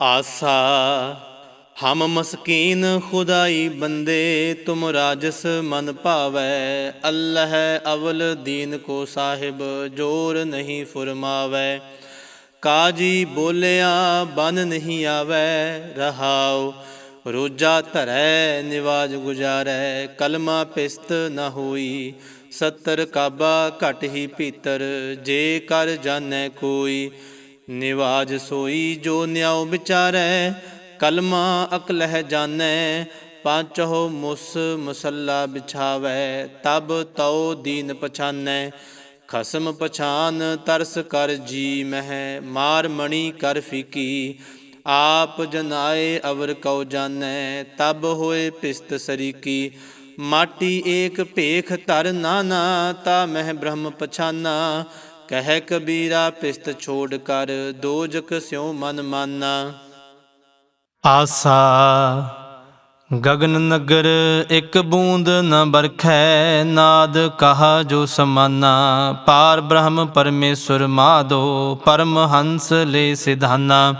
ਆਸਾ, ਹਮ ਮਸਕੀਨ ਖੁਦਾਈ ਬੰਦੇ, ਤੁਮ ਰਾਜਸ ਮਨ ਭਾਵੈ। ਅੱਲਹ ਅਵਲ ਦੀਨ ਕੋ ਸਾਹਿਬ, ਜੋਰ ਨਹੀਂ ਫਰਮਾਵੈ। ਕਾਜੀ ਬੋਲਿਆ, ਬਨ ਨਹੀਂ ਆਵੈ। ਰਹਾਉ, ਰੋਜਾ ਧਰੈ, ਨਿਵਾਜ ਗੁਜਾਰੈ। ਕਲਮਾ ਪਿਸਤ ਨਾ ਹੋਈ, ਸੱਤਰ ਕਾਬਾ ਘਟ ਹੀ ਭੀਤਰ। ਜੇ ਕਰ ਜਾਣੈ ਕੋਈ ਨਿਵਾਜ ਸੋਈ ਜੋ ਨਿਆਉ ਵਿਚਾਰੈ, ਕਲਮਾ ਅਕਲਹਿ ਜਾਣੈ ਪਾਂਚੋ ਮੁਸ ਮਸੱਲਾ ਬਿਛਾਵੈ ਤਬ ਤਉ ਦੀਨ ਪਛਾਨੈ। ਖਸਮ ਪਛਾਨ ਤਰਸ ਕਰ ਜੀ ਮਹਿ, ਮਾਰ ਮਣੀ ਕਰ ਫਿਕੀ। ਆਪ ਜਨਾਏ ਅਵਰ ਕਉ ਜਾਣੈ, ਤਬ ਹੋਏ ਪਿਸਤ ਸਰੀਕੀ। ਮਾਟੀ ਏਕ ਭੇਖ ਧਰ ਨਾਨਾ, ਤਾ ਮਹਿ ਬ੍ਰਹਮ ਪਛਾਨਾ। ਕਹਿ ਕਬੀਰਾ ਪਿਸਤ ਛੋੜ ਕਰ, ਦੋਜਕ ਸਿਉ ਮਨ ਮਾਨਾ। ਆਸਾ, ਗਗਨ ਨਗਰ ਇੱਕ ਬੂੰਦ ਨ ਬਰਖੈ, ਨਾਦ ਕਹਾ ਜੋ ਸਮਾਨਾ। ਪਾਰ ਬ੍ਰਹਮ ਪਰਮੇਸ਼ਰ ਮਾਦੋ, ਪਰਮ ਹੰਸ ਲੈ ਸਿਧਾਨਾ।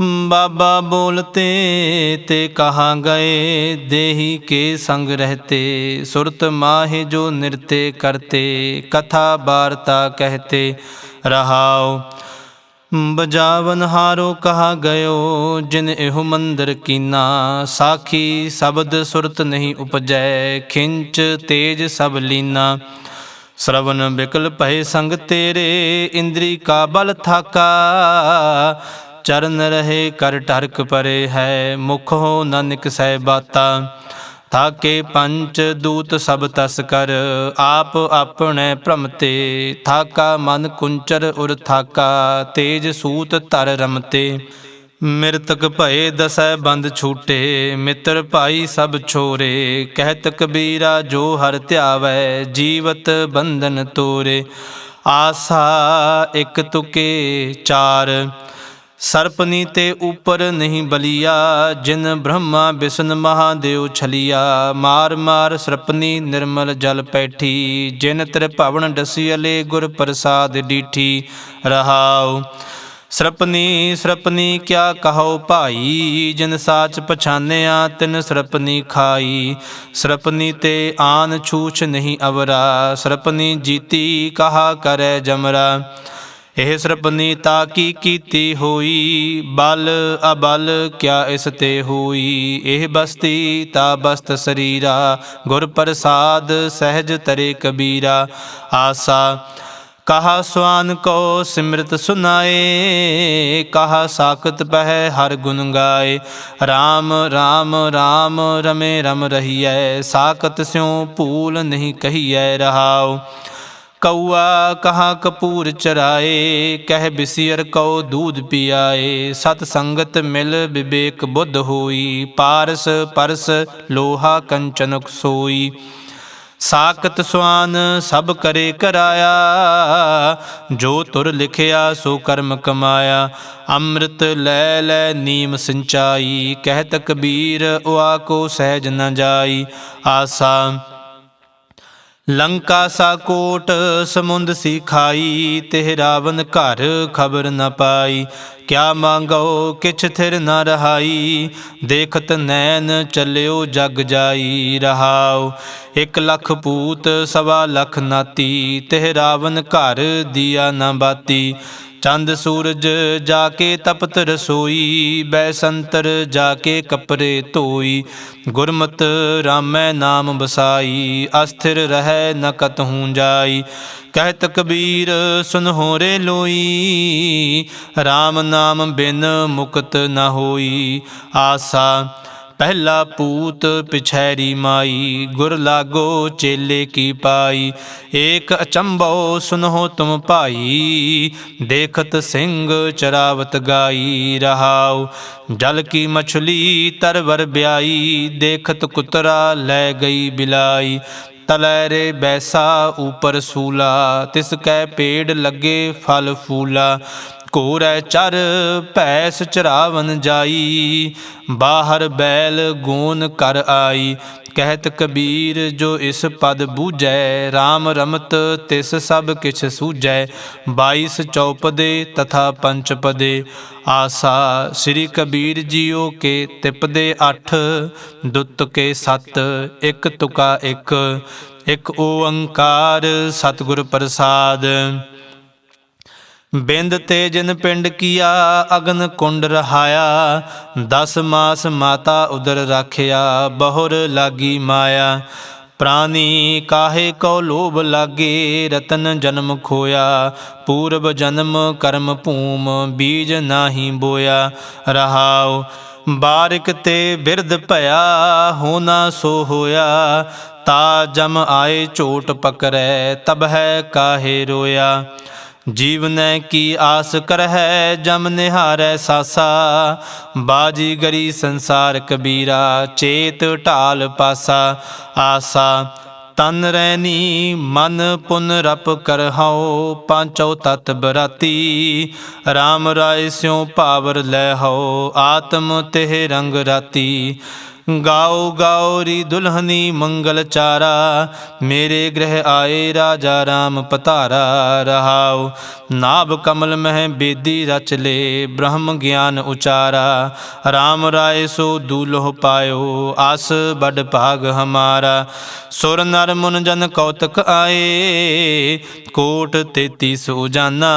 ਬਾਬਾ ਬੋਲਤੇ ਤੇ ਕਹਾ ਗਏ, ਦੇਹੀ ਕੇ ਸੰਗ ਰਹਤੇ, ਸੁਰਤ ਮਾਹਿ ਜੋ ਨਿਰਤੇ ਕਰਤੇ, ਕਥਾ ਬਾਰਤਾ ਕਹਤੇ ਰਹਾਓ ਬਜਾਵਨ ਹਾਰੋ ਕਹਾ ਗਇਓ, ਜਿਨ ਇਹੋ ਮੰਦਰ ਕੀਨਾ, ਸਾਖੀ ਸ਼ਬਦ ਸੁਰਤ ਨਹੀਂ ਉਪਜੈ, ਖਿੰਚ ਤੇਜ ਸਭ ਲੀਨਾ। ਸ਼ਰਵਨ ਬਿਕਲ ਭਏ ਸੰਗ ਤੇਰੇ, ਇੰਦਰੀ ਕਾ ਬਲ ਥਾਕਾ ਚਰਨ ਰਹੇ, ਕਰ ਟਰਕ ਪਰੇ ਹੈ, ਮੁਖ ਹੋ ਨਾਨਕ ਸਹਿ ਬਾਤਾ। ਥਾਕੇ ਪੰਚ ਦੂਤ ਸਭ ਤਸ ਕਰ, ਆਪ ਆਪਣੇ ਭ੍ਰਮਤੇ ਥਾਕਾ ਮਨ ਕੁੰਚਰ ਉਰ ਥਾਕਾ, ਤੇਜ ਸੂਤ ਧਰ ਰਮਤੇ ਮਿਰਤਕ ਭਏ ਦਸੈ ਬੰਦ ਛੂਟੇ, ਮਿੱਤਰ ਭਾਈ ਸਭ ਛੋਰੇ। ਕਹਿਤ ਕਬੀਰਾ ਜੋ ਹਰ ਧਿਆਵੈ, ਜੀਵਤ ਬੰਧਨ ਤੋਰੇ। ਆਸਾ ਇਕ ਤੁਕੇ ਚਾਰ ਸਰਪਨੀ ਤੇ ਉਪਰ ਨਹੀਂ ਬਲੀਆ, ਜਿਨ ਬ੍ਰਹਮਾ ਵਿਸ਼ਨ ਮਹਾਦੇਵ ਛਲਿਆ। ਮਾਰ ਮਾਰ ਸਰਪਨੀ ਨਿਰਮਲ ਜਲ ਪੈਠੀ, ਜਿਨ ਤ੍ਰਿ ਭਵਨ ਡਸਿਅਲੇ ਗੁਰ ਪ੍ਰਸਾਦ ਡੀਠੀ। ਰਹਾਉ, ਸਰਪਨੀ ਸਰਪਨੀ ਕਿਆ ਕਹੋ ਭਾਈ? ਜਿਨ ਸਾਚ ਪਛਾਨਿਆ, ਤਿਨ ਸਰਪਨੀ ਖਾਈ। ਸਰਪਨੀ ਤੇ ਆਨ ਛੂਛ ਨਹੀਂ ਅਵਰਾ, ਸਰਪਨੀ ਜੀਤੀ ਕਹਾ ਕਰੈ ਜਮਰਾ। ਇਹ ਸਰਪਨੀ ਤਾ ਕੀ ਕੀਤੀ ਹੋਈ? ਬਲ ਅਬਲ ਕਿਆ ਇਸ ਤੇ ਹੋਈ? ਇਹ ਬਸਤੀ ਤਾ ਬਸਤ ਸਰੀਰਾ, ਗੁਰ ਪ੍ਰਸਾਦ ਸਹਿਜ ਤਰੇ ਕਬੀਰਾ। ਆਸਾ, ਕਹਾ ਸੁਆਨ ਕੋ ਸਿਮਰਤ ਸੁਨਾਏ, ਕਹਾ ਸਾਖਤ ਪਹਿ ਹਰ ਗੁਣ ਗਾਏ। RAM RAM RAM ਰਮੇ ਰਮ ਰਹੀਐ, ਸਾਖਤ ਸਿਉ ਭੂਲ ਨਹੀਂ ਕਹੀਐ ਰਹਾਓ ਕਉਆ ਕਹਾ ਕਪੂਰ ਚਰਾਏ, ਕਹਿ ਬਿਸਿਰ ਕਉ ਦੂਧ ਪਿਆਏ। ਸਤ ਸੰਗਤ ਮਿਲ ਵਿਵੇਕ ਬੁੱਧ ਹੋਈ, ਪਾਰਸ ਪਰਸ ਲੋਹਾ ਕੰਚਨ ਸੋਈ ਸਾਕਤ ਸੁਆਨ ਸਭ ਕਰੇ ਕਰਾਇਆ, ਜੋ ਤੁਰ ਲਿਖਿਆ ਸੋ ਕਰਮ ਕਮਾਇਆ। ਅੰਮ੍ਰਿਤ ਲੈ ਲੈ ਨੀਮ ਸਿੰਚਾਈ ਕਹਿਤ ਕਬੀਰ ਉਆ ਕੋ ਸਹਿਜ ਨ ਜਾਈ। ਆਸਾ ਲੰਕਾ ਸਾ ਕੋਟ ਸਮੁੰਦ ਸੀ ਖਾਈ ਤੇ ਰਾਵਨ ਘਰ ਖਬਰ ਨ ਪਾਈ। ਕਿਆ ਮੰਗੋ, ਕਿਛ ਥਿਰ ਨ ਰਹਾਈ। ਦੇਖਤ ਨੈਣ ਚੱਲਿਓ, ਜਗ ਜਾਈ ਰਹਾਉ ਇਕ ਲੱਖ ਪੂਤ, ਸਵਾ ਲੱਖ ਨਾਤੀ, ਤੇ ਰਾਵਨ ਘਰ ਦੀਆ ਨ ਬਾਤੀ। ਚੰਦ ਸੂਰਜ ਜਾ ਕੇ ਤਪਤ ਰਸੋਈ, ਬੈਸੰਤਰ ਜਾ ਕੇ ਕਪਰੇ ਧੋਈ। ਗੁਰਮਤ ਰਾਮੈ ਨਾਮ ਬਸਾਈ ਅਸਥਿਰ ਰਹਿ ਨ ਕਤਹੂ ਜਾਈ। ਕਹਿ ਤਕਬੀਰ ਸੁਨਹੁ ਰੇ ਲੋਈ RAM ਨਾਮ ਬਿਨ ਮੁਕਤ ਨ ਹੋਈ। ਆਸਾ ਪਹਿਲਾ ਪੂਤ ਪਿਛੈਰੀ ਮਾਈ, ਗੁਰ ਲਾਗੋ ਚੇਲੇ ਕੀ ਪਾਈ। ਏਕ ਅਚੰਭੋ ਸੁਨਹੁ ਤੁਮ ਭਾਈ, ਦੇਖਤ ਸਿੰਘ ਚਰਾਵਤ ਗਾਈ ਰਹਾਉ। ਜਲ ਕੀ ਮਛਲੀ ਤਰਵਰ ਬਿਆਈ, ਦੇਖਤ ਕੁਤਰਾ ਲੈ ਗਈ ਬਿਲਾਈ। ਤਲੈ ਰੇ ਬੈਸਾ ਉਪਰ ਸੂਲਾ, ਤਿਸ ਕੈ ਪੇੜ ਲੱਗੇ ਫਲ ਫੂਲਾ। ਕੋਰੈ ਚਰ ਭੈਸ ਚਰਾਵਨ ਜਾਈ, ਬਾਹਰ ਬੈਲ ਗੋਨ ਕਰ ਆਈ। ਕਹਿਤ ਕਬੀਰ, ਜੋ ਇਸ ਪਦ ਬੂਝੈ RAM ਰਮਤ ਤਿਸ ਸਭ ਕਿਛ ਸੂਝੈ। 22 ਚੌਪਦੇ ਤਥਾ ਪੰਚਪਦੇ ਆਸਾ ਸ੍ਰੀ ਕਬੀਰ ਜੀਓ ਕੇ ਤਿਪਦੇ 8 ਦੁੱਤ ਕੇ 7 ਇੱਕ ਤੁਕਾ ਇੱਕ। ਇੱਕ ਓੰਕਾਰ ਸਤਿਗੁਰ ਪ੍ਰਸਾਦ। ਬਿੰਦ ਤੇ ਜਿਨ ਪਿੰਡ ਕੀਆ, ਅਗਨ ਕੁੰਡ ਰਹਾਇਆ। ਦਸ ਮਾਸ ਮਾਤਾ ਉਦਰ ਰਾਖਿਆ, ਬਹੁਰ ਲਾਗੀ ਮਾਇਆ। ਪ੍ਰਾਨੀ ਕਾਹੇ ਕੋ ਲੋਭ ਲਾਗੇ, ਰਤਨ ਜਨਮ ਖੋਇਆ। ਪੂਰਬ ਜਨਮ ਕਰਮ ਭੂਮ, ਬੀਜ ਨਾਹੀ ਬੋਇਆ। ਰਹਾਉ, ਬਾਰਿਕ ਤੇ ਬਿਰਧ ਭਇਆ ਹੋਣਾ ਸੋ ਹੋਇਆ। ਤਾ ਜਮ ਆਏ ਝੋਟ ਪਕਰੈ, ਤਬ ਹੈ ਕਾਹੇ ਰੋਇਆ। ਜੀਵਨੈ ਕੀ ਆਸ ਕਰਹਿ, ਜਮ ਨਿਹਾਰੈ ਸਾਸਾ। ਬਾਜੀ ਗਰੀ ਸੰਸਾਰ ਕਬੀਰਾ, ਚੇਤ ਢਾਲ ਪਾਸਾ। ਆਸਾ, ਤਨ ਰੈਨੀ, ਮਨ ਪੁਨ ਰਪ ਕਰਹਾਓ ਪੰਚੋ ਤਤ ਬਰਾਤੀ। RAM ਰਾਏ ਸਿਉ ਭਾਵਰ ਲੈ ਹਉ, ਆਤਮ ਤਿਹ ਰੰਗ ਰਾਤੀ। ਗਾਓ ਗਾਓ ਰੀ ਦੁਲਹਨੀ ਮੰਗਲ ਚਾਰਾ, ਮੇਰੇ ਗ੍ਰਹਿ ਆਏ ਰਾਜਾ ਰਾਮ ਪਤਾਰਾ ਰਹਾਉ ਨਾਭ ਕਮਲ ਮਹਿ ਬੇਦੀ ਰਚ ਲੇ, ਬ੍ਰਹਮ ਗਿਆਨ ਉਚਾਰਾ RAM ਰਾਏ ਸੋ ਦੂਲਹ ਪਾਇਓ, ਆਸ ਬੜ ਭਾਗ ਹਮਾਰਾ, ਸੁਰ ਨਰ ਮੁਨ ਜਨ ਕੌਤਕ ਆਏ, ਕੋਟ ਤੇਤੀ ਸੋ ਜਾਨਾ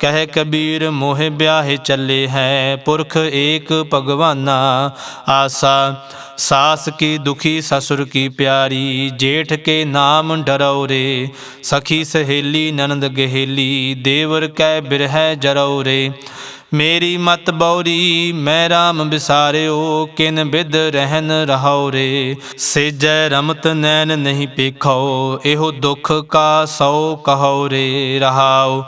ਕਹਿ ਕਬੀਰ ਮੋਹਿ ਬਿਆਹੇ ਚੱਲੇ ਹੈ, ਪੁਰਖ ਏਕ ਭਗਵਾਨਾ, ਆਸਾ ਸਾਸ ਕੀ ਦੁਖੀ ਸਸੁਰ ਕੀ ਪਿਆਰੀ, ਜੇਠ ਕੇ ਨਾਮ ਡਰਉ ਰੇ, ਸਖੀ ਸਹੇਲੀ ਨਨਦ ਗਹੇਲੀ, ਦੇਵਰ ਕੈ ਬਿਰਹਿ ਜਰਉ ਰੇ। ਮੇਰੀ ਮਤ ਬੌਰੀ, ਮੈਂ RAM ਵਿਸਾਰਿਓ ਕਿਨ ਬਿਦ ਰਹਿਨ ਰਹਾਉ ਰੇ। ਸੇਜੈ ਰਮਤ ਨੈਣ ਨਹੀਂ ਪੇਖੋ ਇਹੋ ਦੁਖ ਕਾ ਸੋ ਕਹੋ ਰੇ, ਰਹਾਉ।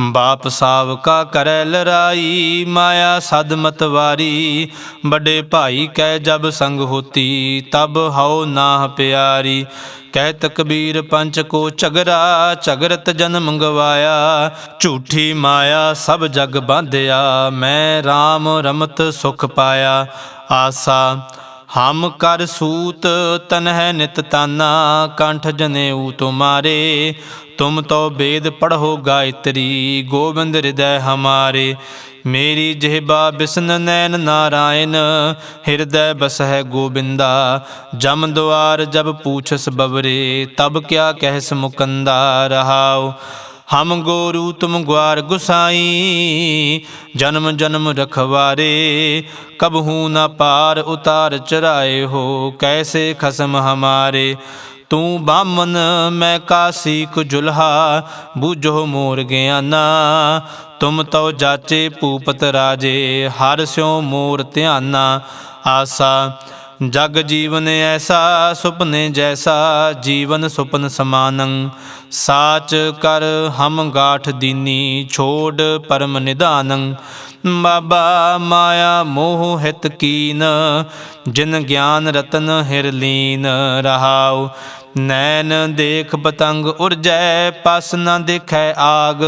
ਬਾਪ ਸਾਵਕਾ ਕਰੈ ਲਰਾਈ, ਮਾਇਆ ਸਦ ਮਤਵਾਰੀ ਵੱਡੇ ਭਾਈ ਕਹਿ ਜਬ ਸੰਗ ਹੋਤੀ, ਤਬ ਹਉ ਨਾਹ ਪਿਆਰੀ। ਕਹਿ ਤਕਬੀਰ ਪੰਚ ਕੋ ਝਗਰਾ, ਝਗਰਤ ਜਨਮ ਗਵਾਇਆ ਝੂਠੀ ਮਾਇਆ ਸਭ ਜਗ ਬਾਂਧਿਆ, ਮੈਂ RAM ਰਮਤ ਸੁਖ ਪਾਇਆ। ਆਸਾ ਹਮ ਕਰ ਸੂਤ ਤਨਹਿ ਨਿਤ ਤਾਨਾ, ਕੰਠ ਜਨੇਊ ਤੁਮਾਰੇ। ਤੁਮ ਤੋ ਵੇਦ ਪੜ੍ਹੋ ਗਾਇਤਰੀ, ਗੋਬਿੰਦ ਹਿਰਦੈ ਹਮਾਰੇ। ਮੇਰੀ ਜਿਹਬਾ ਬਿਸਨ ਨੈਨ ਨਾਰਾਇਣ, ਹਿਰਦੈ ਬਸਹਿ ਗੋਬਿੰਦਾ। ਜਮ ਦੁਆਰ ਜਬ ਪੂਛਸ ਬਬਰੇ ਤਬ ਕਿਆ ਕਹਿਸ ਮੁਕੰਦਾ ਰਹਾਉ। ਹਮ ਗੋਰੂ ਤੁਮ ਗਵਾਰ ਗੁਸਾਈ, ਜਨਮ ਜਨਮ ਰਖਵਾਰੇ ਕਬਹੂ ਨਾ ਪਾਰ ਉਤਾਰ ਚਰਾਏ ਹੋ, ਕੈਸੇ ਖਸਮ ਹਮਾਰੇ? ਤੂੰ ਬਾਮਨ ਮੈਂ ਕਾਸੀ ਕੁ ਜੁਲਹਾ ਬੂਝੋ ਮੋਰ ਗਿਆਨਾ। ਤੁਮ ਤਉ ਜਾਚੇ ਪੂਪਤ ਰਾਜੇ, ਹਰ ਸਿਉ ਮੋਰ ਧਿਆਨਾ। ਆਸਾ ਜਗ ਜੀਵਨ ਐਸਾ, ਸੁਪਨੇ ਜੈਸਾ, ਜੀਵਨ ਸੁਪਨ ਸਮਾਨੰ। ਸਾਚ ਕਰ ਹਮ ਗਾਠ ਦੀਨੀ, ਛੋੜ ਪਰਮ ਨਿਧਾਨੰ। ਬਾਬਾ ਮਾਇਆ ਮੋਹ ਹਿਤ ਕੀਨ, ਜਿਨ ਗਿਆਨ ਰਤਨ ਹਿਰ ਲੀਨ। ਰਹਾਉ, ਨੈਣ ਦੇਖ ਪਤੰਗ ਉਰਜੈ, ਪਸ ਨ ਦੇਖੈ ਆਗ।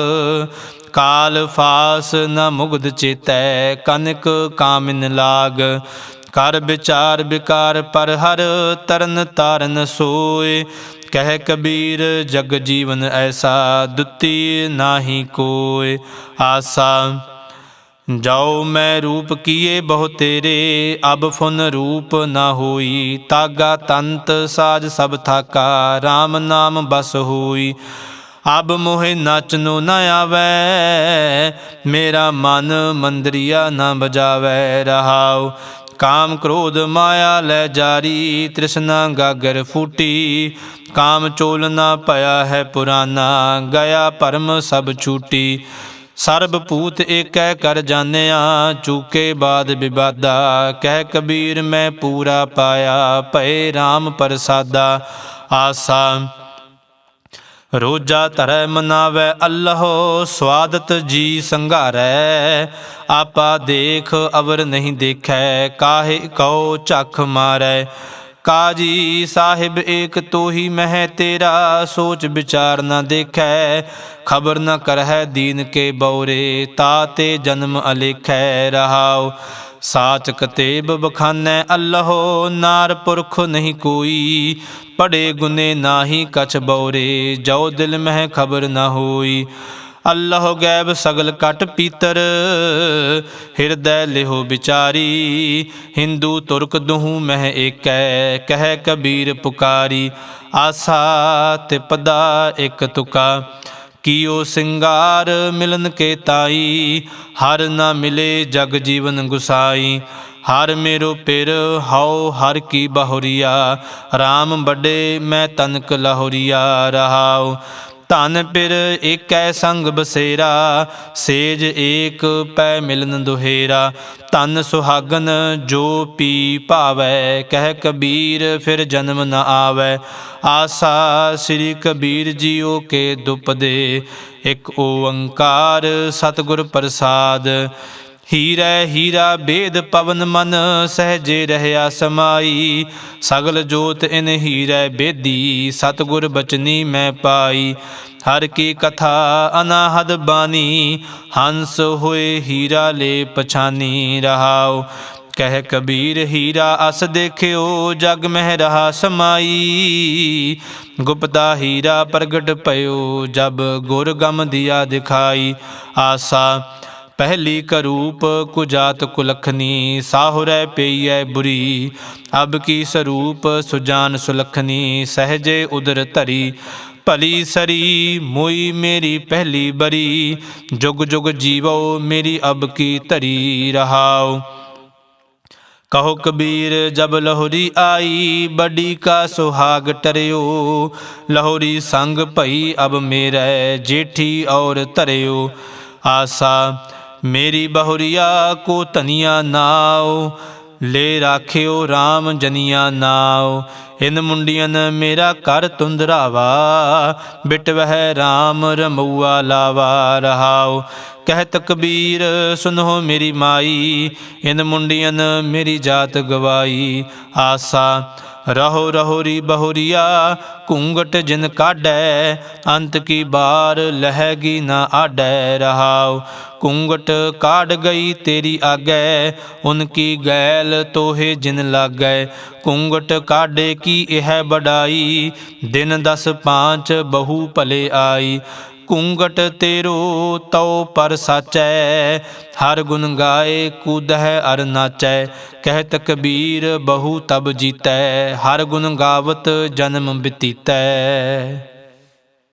ਕਾਲ ਫਾਸ ਨ ਮੁਗਧ ਚੇਤੈ, ਕਨਕ ਕਾਮਿਨ ਲਾਗ। ਕਰ ਵਿਚਾਰ ਵਿਕਾਰ ਪਰ ਹਰ ਤਰਨ ਤਾਰਨ ਸੋਏ। ਕਹਿ ਕਬੀਰ, ਜਗ ਜੀਵਨ ਐਸਾ ਦੁੱਤੀ ਨਾਹੀ ਕੋਏ। ਆਸਾ ਜਾਉ ਮੈਂ ਰੂਪ ਕੀਏ ਬਹੁ ਤੇਰੇ। ਅਬ ਫੁਨ ਰੂਪ ਨਾ ਹੋਈ। ਤਾਗਾ ਤੰਤ ਸਾਜ ਸਭ ਥਾਕਾ। RAM ਨਾਮ ਬਸ ਹੋਈ। ਅਬ ਮੋਹਿ ਨਾਚਨੋ ਨ ਆਵੈ। ਮੇਰਾ ਮਨ ਮੰਦਰੀਆ ਨਾ ਬਜਾਵੈ। ਰਹਾਉ ਕਾਮ ਕ੍ਰੋਧ ਮਾਇਆ ਲੈ ਜਾਰੀ, ਤ੍ਰਿਸ਼ਨਾ ਗਾਗਰ ਫੂਟੀ। ਕਾਮ ਚੋਲ ਨਾ ਭਇਆ ਹੈ ਪੁਰਾਨਾ ਗਿਆ ਪਰਮ ਸਭ ਛੂਟੀ। ਸਰਬ ਭੂਤ ਏਕੈ ਕਰ ਜਾਣਿਆ, ਚੂਕੇ ਬਾਦ ਵਿਵਾਦਾ। ਕਹਿ ਕਬੀਰ ਮੈਂ ਪੂਰਾ ਪਾਇਆ, ਭਏ RAM ਪ੍ਰਸਾਦਾ। ਆਸਾ ਰੋਜਾ ਧਰੈ ਮਨਾਵੇ ਅੱਲਾਹੋ, ਸਵਾਦਤ ਜੀ ਸੰਘਾਰੈ। ਆਪਾ ਦੇਖ ਅਵਰ ਨਹੀਂ ਦੇਖੈ, ਕਾਹੇ ਕਉ ਝਖ ਮਾਰੈ। ਕਾਜੀ ਸਾਹਿਬ ਏਕ ਤੋਹੀ ਮਹਿ ਤੇਰਾ, ਸੋਚ ਵਿਚਾਰ ਨਾ ਦੇਖੈ। ਖਬਰ ਨ ਕਰਹਿ ਦੀਨ ਕੇ ਬਉਰੇ ਤਾਤੇ ਜਨਮ ਅਲੇਖੈ ਰਹਾਉ। ਸਾਚ ਕਤੇਬ ਬਖਾਨੈ ਅੱਲਹੁ, ਨਾਰ ਪੁਰਖ ਨਹੀਂ ਕੋਈ। ਪੜੇ ਗੁਨੇ ਨਾਹੀ ਕਛ ਬਉਰੇ ਜੋ ਦਿਲ ਮਹਿ ਖਬਰ ਨਾ ਹੋਈ। ਅੱਲਾਹ ਗੈਬ ਸਗਲ ਕਟ ਪੀਤਰ, ਹਿਰਦੈ ਲਿਹੋ ਵਿਚਾਰੀ। ਹਿੰਦੂ ਤੁਰਕ ਦੁਹੂ ਮਹਿ ਏਕੈ, ਕਹਿ ਕਬੀਰ ਪੁਕਾਰੀ। ਆਸਾ ਤਿਪਦਾ ਇਕ ਤੁਕਾ। ਕੀਓ ਸਿੰਗਾਰ ਮਿਲਨ ਕੇ ਤਾਈ, ਹਰ ਨਾ ਮਿਲੇ ਜਗ ਜੀਵਨ ਗੁਸਾਈ। ਹਰ ਮੇਰੋ ਪਿਰ ਹਉ, ਹਰ ਕੀ ਬਹੁਰੀਆ RAM ਵੱਡੇ ਮੈਂ ਤਨਕ ਲਹੁਰੀਆ ਰਹਾਉ। ਧਨ ਪਿਰ ਏਕੈ ਸੰਗ ਬਸੇਰਾ, ਸੇਜ ਏਕ ਪੈ ਮਿਲਨ ਦੁਹੇਰਾ। ਧਨ ਸੁਹਾਗਨ ਜੋ ਪੀ ਭਾਵੈ, ਕਹਿ ਕਬੀਰ ਫਿਰ ਜਨਮ ਨ ਆਵੈ। ਆਸਾ ਸ੍ਰੀ ਕਬੀਰ ਜੀਓ ਕੇ ਦੁਪਦੇ, ਇਕ ਓੰਕਾਰ ਸਤਿਗੁਰ ਪ੍ਰਸਾਦ। ਹੀਰੈ ਹੀਰਾ ਬੇਦ ਪਵਨ ਮਨ, ਸਹਜੇ ਰਹਿਆ ਸਮਾਈ। ਸਗਲ ਜੋਤ ਇਨ ਹੀਰੈ ਬੇਦੀ, ਸਤਿਗੁਰ ਬਚਨੀ ਮੈਂ ਪਾਈ। ਹਰ ਕੀ ਕਥਾ ਅਨਾਹਦ ਬਾਣੀ, ਹੰਸ ਹੋਏ ਹੀਰਾ ਲੈ ਪਛਾਨੀ ਰਹਾਉ। ਕਹਿ ਕਬੀਰ ਹੀਰਾ ਅਸ ਦੇਖਿਓ, ਜਗ ਮਹਿ ਰਹਾ ਸਮਾਈ। ਗੁਪਤਾ ਹੀਰਾ ਪ੍ਰਗਟ ਪਇਓ, ਜਬ ਗੁਰ ਗਮ ਦਿਆ ਦਿਖਾਈ। ਆਸਾ ਪਹਿਲੀ ਕਰੂਪ ਕੁਜਾਤ ਕੁਲਖਨੀ, ਸਾਹੁਰੈ ਪਈਐ ਬੁਰੀ। ਅਬ ਕੀ ਸਰੂਪ ਸੁਜਾਨ ਸੁਲਖਨੀ, ਸਹਜੇ ਉਦਰ ਧਰੀ। ਭਲੀ ਸਰੀ, ਮੋਈ ਮੇਰੀ ਪਹਿਲੀ ਬਰੀ। ਜੁਗ ਜੁਗ ਜੀਵੋ ਮੇਰੀ ਅਬ ਕੀ ਧਰੀ ਰਹਾਓ ਕਹੋ ਕਬੀਰ, ਜਬ ਲਹੋਰੀ ਆਈ ਬੜੀ ਕਾ ਸੁਹਾਗ ਟਰਿਓ। ਲਹੋਰੀ ਸੰਗ ਭਈ ਅਬ ਮੇਰੇ ਜੇਠੀ ਔਰ ਧਰਿਓ। ਆਸਾ ਮੇਰੀ ਬਹੁਰੀਆ, ਕੋ ਤਨੀਆ ਨਾਉ ਲੈ ਰਾਖਿਓ RAM ਜਨੀਆ ਨਾਉ ਇਨ ਮੁੰਡੀਆਂ ਮੇਰਾ ਕਰ ਤੁੰਦਰਾਵਾ। ਬਿਟ ਵਹਿ RAM ਰਮਉਆ ਲਾਵਾ ਰਹਾਉ ਕਹਿ ਤਕਬੀਰ, ਸੁਨੋ ਮੇਰੀ ਮਾਈ। ਇਨ ਮੁੰਡੀਆਂ ਮੇਰੀ ਜਾਤ ਗਵਾਈ। ਆਸਾ ਰਹੋ ਰਹੋਰੀ ਬਹੁਰੀਆ ਘੂੰਗਟ ਜਿਨ ਕਾਢੈ, ਅੰਤ ਕੀ ਬਾਰ ਲਹਿਗੀ ਨਾ ਆਡੈ ਰਹਾਉ। ਘੂੰਗਟ ਕਾਢ ਗਈ ਤੇਰੀ ਆਗੈ, ਉਨ ਕੀ ਗੈਲ ਤੋਹੇ ਜਿਨ ਲਾਗੈ। ਕੁੰਗਟ ਕਾਢੇ ਕੀ ਇਹ ਬੜਾਈ ਦਿਨ ਦਸ ਪਾਂਚ ਬਹੁ ਭਲੇ ਆਈ। ਘੂੰਗਟ ਤੇਰੋ, ਤਉ ਪਰ ਸਾਚੈ। ਹਰ ਗੁਣ ਗਾਏ, ਕੂਦਹਿ ਅਰ ਨਾਚੈ। ਕਹਿਤ ਕਬੀਰ ਬਹੁ ਤਬ ਜੀਤੈ। ਹਰ ਗੁਣ ਗਾਵਤ ਜਨਮ ਬਿਤੀਤੈ।